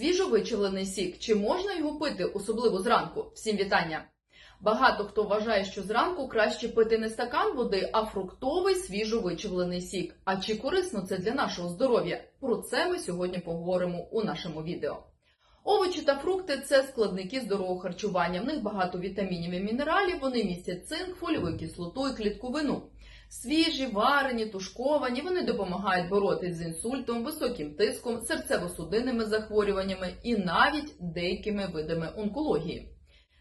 Свіжовичавлений сік. Чи можна його пити, особливо зранку? Всім вітання! Багато хто вважає, що зранку краще пити не стакан води, а фруктовий свіжовичавлений сік. А чи корисно це для нашого здоров'я? Про це ми сьогодні поговоримо у нашому відео. Овочі та фрукти це складники здорового харчування. В них багато вітамінів і мінералів. Вони містять цинк, фольову кислоту і клітковину. Свіжі, варені, тушковані, вони допомагають боротись з інсультом, високим тиском, серцево-судинними захворюваннями і навіть деякими видами онкології.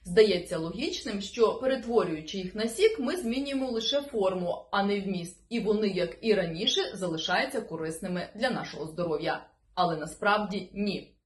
Здається логічним, що перетворюючи їх на сік, ми змінюємо лише форму, а не вміст, і вони, як і раніше, залишаються корисними для нашого здоров'я. Але насправді ні.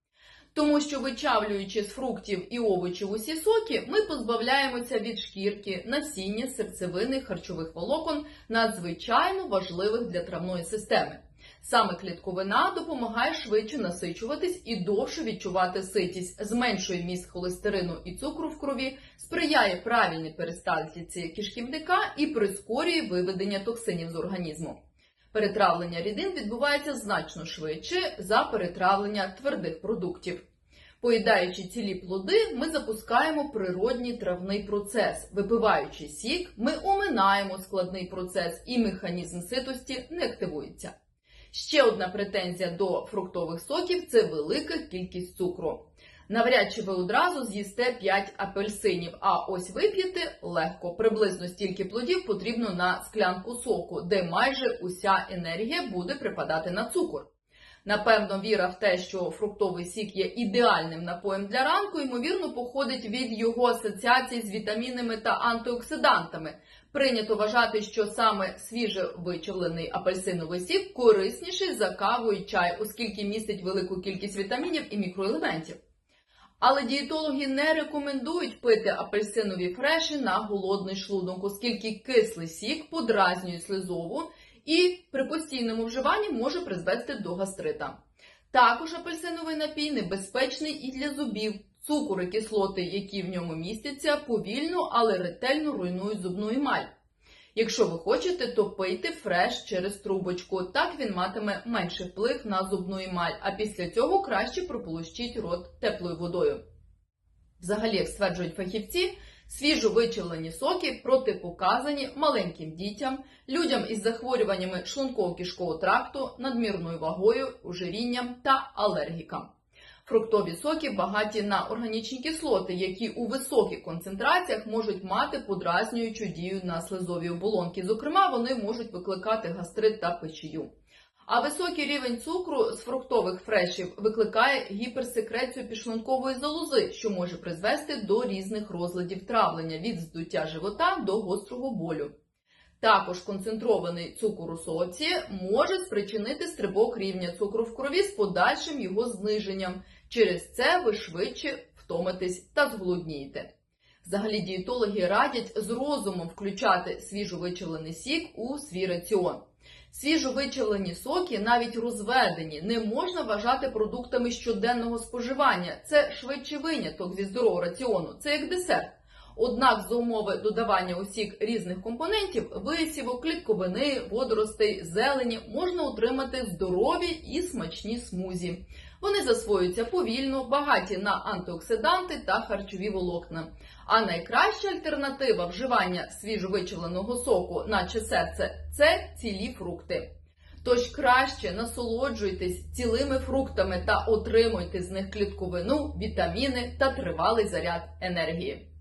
Тому що вичавлюючи з фруктів і овочів усі соки, ми позбавляємося від шкірки, насіння, серцевини, харчових волокон, надзвичайно важливих для травної системи. Саме клітковина допомагає швидше насичуватись і довше відчувати ситість, зменшує міст холестерину і цукру в крові, сприяє правильній перистальтиці кишківника і прискорює виведення токсинів з організму. Перетравлення рідин відбувається значно швидше за перетравлення твердих продуктів. Поїдаючи цілі плоди, ми запускаємо природній травний процес. Випиваючи сік, ми оминаємо складний процес і механізм ситості не активується. Ще одна претензія до фруктових соків це велика кількість цукру. Навряд чи ви одразу з'їсте 5 апельсинів, а ось вип'єте легко. Приблизно стільки плодів потрібно на склянку соку, де майже уся енергія буде припадати на цукор. Напевно, віра в те, що фруктовий сік є ідеальним напоєм для ранку, ймовірно, походить від його асоціацій з вітамінами та антиоксидантами. Прийнято вважати, що саме свіже вичавлений апельсиновий сік корисніший за каву і чай, оскільки містить велику кількість вітамінів і мікроелементів. Але дієтологи не рекомендують пити апельсинові фреші на голодний шлунок, оскільки кислий сік подразнює слизову і при постійному вживанні може призвести до гастрита. Також апельсиновий напій небезпечний і для зубів. Цукор і кислоти, які в ньому містяться, повільно, але ретельно руйнують зубну емаль. Якщо ви хочете, то пийте фреш через трубочку. Так він матиме менший вплив на зубну емаль, а після цього краще прополощіть рот теплою водою. Взагалі, як стверджують фахівці, свіжо вичавлені соки протипоказані маленьким дітям, людям із захворюваннями шлунково-кишкового тракту, надмірною вагою, ожирінням та алергікам. Фруктові соки багаті на органічні кислоти, які у високих концентраціях можуть мати подразнюючу дію на слизові оболонки. Зокрема, вони можуть викликати гастрит та печію. А високий рівень цукру з фруктових фрешів викликає гіперсекрецію підшлункової залози, що може призвести до різних розладів травлення від здуття живота до гострого болю. Також концентрований цукор у соці може спричинити стрибок рівня цукру в крові з подальшим його зниженням. Через це ви швидше втомитесь та зголоднієте. Взагалі дієтологи радять з розумом включати свіжовичавлений сік у свій раціон. Свіжовичавлені соки, навіть розведені, не можна вважати продуктами щоденного споживання. Це швидший виняток зі здорового раціону, це як десерт. Однак за умови додавання у сік різних компонентів, висівок, клітковини, водоростей, зелені можна отримати здорові і смачні смузі. Вони засвоюються повільно, багаті на антиоксиданти та харчові волокна. А найкраща альтернатива вживання свіжовичавленого соку, наче серце, це цілі фрукти. Тож краще насолоджуйтесь цілими фруктами та отримуйте з них клітковину, вітаміни та тривалий заряд енергії.